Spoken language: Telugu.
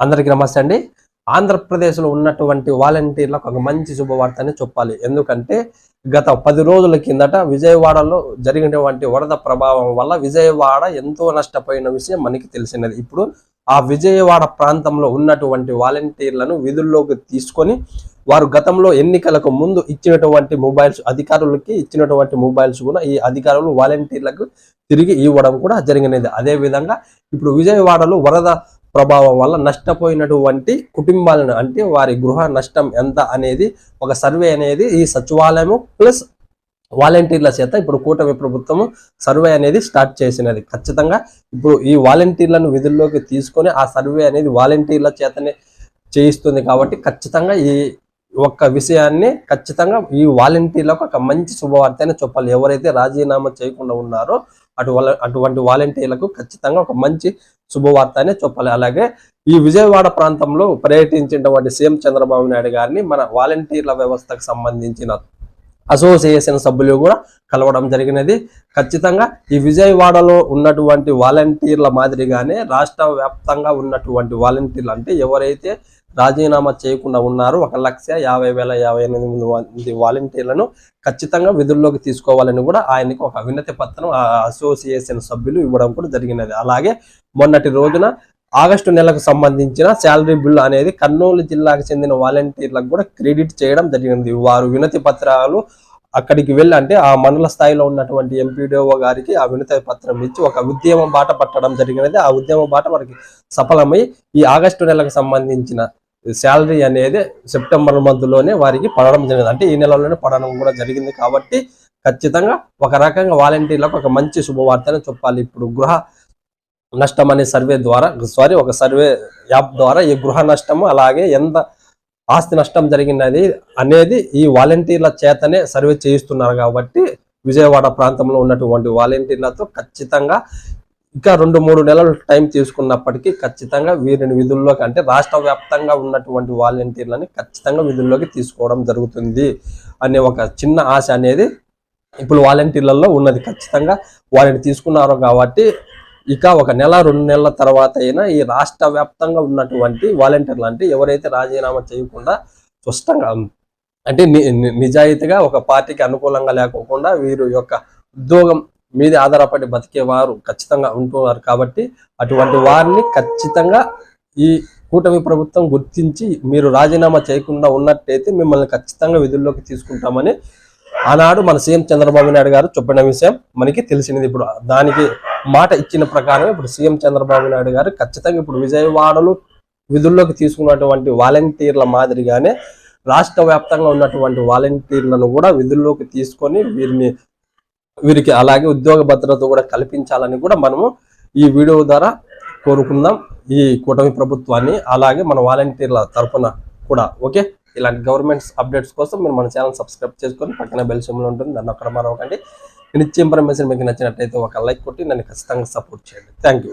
అందరికీ నమస్తే అండి. ఆంధ్రప్రదేశ్లో ఉన్నటువంటి వాలంటీర్లకు ఒక మంచి శుభవార్తని చెప్పాలి. ఎందుకంటే గత పది రోజుల కిందట విజయవాడలో జరిగినటువంటి వరద ప్రభావం వల్ల విజయవాడ ఎంతో నష్టపోయిన విషయం మనకి తెలిసినది. ఇప్పుడు ఆ విజయవాడ ప్రాంతంలో ఉన్నటువంటి వాలంటీర్లను విధుల్లోకి తీసుకొని వారు గతంలో ఎన్నికలకు ముందు ఇచ్చినటువంటి మొబైల్స్ అధికారులకి ఇచ్చినటువంటి మొబైల్స్ కూడా ఈ అధికారులు వాలంటీర్లకు తిరిగి ఇవ్వడం కూడా జరిగినది. అదే విధంగా ఇప్పుడు విజయవాడలో వరద ప్రభావం వల్ల నష్టపోయినటువంటి కుటుంబాలను అంటే వారి గృహ నష్టం ఎంత అనేది ఒక సర్వే అనేది ఈ సచివాలయము ప్లస్ వాలంటీర్ల చేత ఇప్పుడు కూటమి ప్రభుత్వము సర్వే అనేది స్టార్ట్ చేసినది. ఖచ్చితంగా ఇప్పుడు ఈ వాలంటీర్లను విధుల్లోకి తీసుకొని ఆ సర్వే అనేది వాలంటీర్ల చేతనే చేయిస్తుంది కాబట్టి ఖచ్చితంగా ఈ ఒక్క విషయాన్ని ఖచ్చితంగా ఈ వాలంటీర్లకు ఒక మంచి శుభవార్త చెప్పాలి. ఎవరైతే రాజీనామా చేయకుండా ఉన్నారో అటు అటువంటి వాలంటీర్లకు ఖచ్చితంగా ఒక మంచి శుభవార్త అనే చెప్పాలి. అలాగే ఈ విజయవాడ ప్రాంతంలో పర్యటించినటువంటి సీఎం చంద్రబాబు నాయుడు గారిని మన వాలంటీర్ల వ్యవస్థకు సంబంధించిన అసోసియేషన్ సభ్యులు కూడా కలవడం జరిగినది. ఖచ్చితంగా ఈ విజయవాడలో ఉన్నటువంటి వాలంటీర్ల మాదిరిగానే రాష్ట్ర వ్యాప్తంగా ఉన్నటువంటి వాలంటీర్లు అంటే ఎవరైతే రాజీనామా చేయకుండా ఉన్నారు. ఒక లక్ష యాభై వేల యాభై ఎనిమిది మంది వాలంటీర్లను ఖచ్చితంగా విధుల్లోకి తీసుకోవాలని కూడా ఆయనకు ఒక వినతి పత్రం ఆ అసోసియేషన్ సభ్యులు ఇవ్వడం కూడా జరిగినది. అలాగే మొన్నటి రోజున ఆగస్టు నెలకు సంబంధించిన శాలరీ బిల్ అనేది కర్నూలు జిల్లాకు చెందిన వాలంటీర్లకు కూడా క్రెడిట్ చేయడం జరిగింది వారు వినతి పత్రాలు అక్కడికి వెళ్ళి అంటే ఆ మండల స్థాయిలో ఉన్నటువంటి ఎంపీడీఓ గారికి ఆ వినతి పత్రం ఇచ్చి ఒక ఉద్యమం బాట పట్టడం జరిగినది. ఆ ఉద్యమం బాట వారికి సఫలమై ఈ ఆగస్టు నెలకు సంబంధించిన శాలరీ అనేది సెప్టెంబర్ మంత్లోనే వారికి పడడం జరిగింది. అంటే ఈ నెలలోనే పడడం కూడా జరిగింది కాబట్టి ఖచ్చితంగా ఒక రకంగా వాలంటీర్లకు ఒక మంచి శుభవార్తనే చెప్పాలి. ఇప్పుడు గృహ నష్టం అనే సర్వే ద్వారా సారీ ఒక సర్వే యాప్ ద్వారా ఈ గృహ నష్టము అలాగే ఎంత ఆస్తి నష్టం జరిగినది అనేది ఈ వాలంటీర్ల చేతనే సర్వే చేయిస్తున్నారు కాబట్టి విజయవాడ ప్రాంతంలో ఉన్నటువంటి వాలంటీర్లతో ఖచ్చితంగా ఇంకా రెండు మూడు నెలలు టైం తీసుకున్నప్పటికీ ఖచ్చితంగా వీరిని విధుల్లోకి అంటే రాష్ట్ర వ్యాప్తంగా ఉన్నటువంటి వాలంటీర్లని ఖచ్చితంగా విధుల్లోకి తీసుకోవడం జరుగుతుంది అనే ఒక చిన్న ఆశ అనేది ఇప్పుడు వాలంటీర్లలో ఉన్నది. ఖచ్చితంగా వారిని తీసుకున్నారు కాబట్టి ఇక ఒక నెల రెండు నెలల తర్వాత అయినా ఈ రాష్ట్ర వ్యాప్తంగా ఉన్నటువంటి వాలంటీర్లు అంటే ఎవరైతే రాజీనామా చేయకుండా స్పష్టంగా అంటే నిజాయితీగా ఒక పార్టీకి అనుకూలంగా లేకోకుండా వీరు యొక్క ఉద్యోగం మీద ఆధారపడి బతికేవారు ఖచ్చితంగా ఉంటున్నారు కాబట్టి అటువంటి వారిని ఖచ్చితంగా ఈ కూటమి ప్రభుత్వం గుర్తించి మీరు రాజీనామా చేయకుండా ఉన్నట్టయితే మిమ్మల్ని ఖచ్చితంగా విధుల్లోకి తీసుకుంటామని ఆనాడు మన సీఎం చంద్రబాబు నాయుడు గారు చెప్పిన విషయం మనకి తెలిసినది. ఇప్పుడు దానికి మాట ఇచ్చిన ప్రకారం ఇప్పుడు సీఎం చంద్రబాబు నాయుడు గారు ఖచ్చితంగా ఇప్పుడు విజయవాడలో విధుల్లోకి తీసుకున్నటువంటి వాలంటీర్ల మాదిరిగానే రాష్ట్ర వ్యాప్తంగా ఉన్నటువంటి వాలంటీర్లను కూడా విధుల్లోకి తీసుకొని వీరిని వీరికి అలాగే ఉద్యోగ భద్రత కూడా కల్పించాలని కూడా మనము ఈ వీడియో ద్వారా కోరుకుందాం. ఈ కూటమి ప్రభుత్వాన్ని అలాగే మన వాలంటీర్ల తరఫున కూడా ఓకే? ఇలాంటి గవర్నమెంట్స్ అప్డేట్స్ కోసం మీరు మన ఛానల్ సబ్స్క్రైబ్ చేసుకొని పక్కన బెల్ సింబల్ ఉంటుంది. దాన్ని అక్కడ మరొకండి నేను ఇచ్చే ఇన్ఫర్మేషన్ మీకు నచ్చినట్టయితే ఒక లైక్ కొట్టి నన్ను ఖచ్చితంగా సపోర్ట్ చేయండి. Thank you.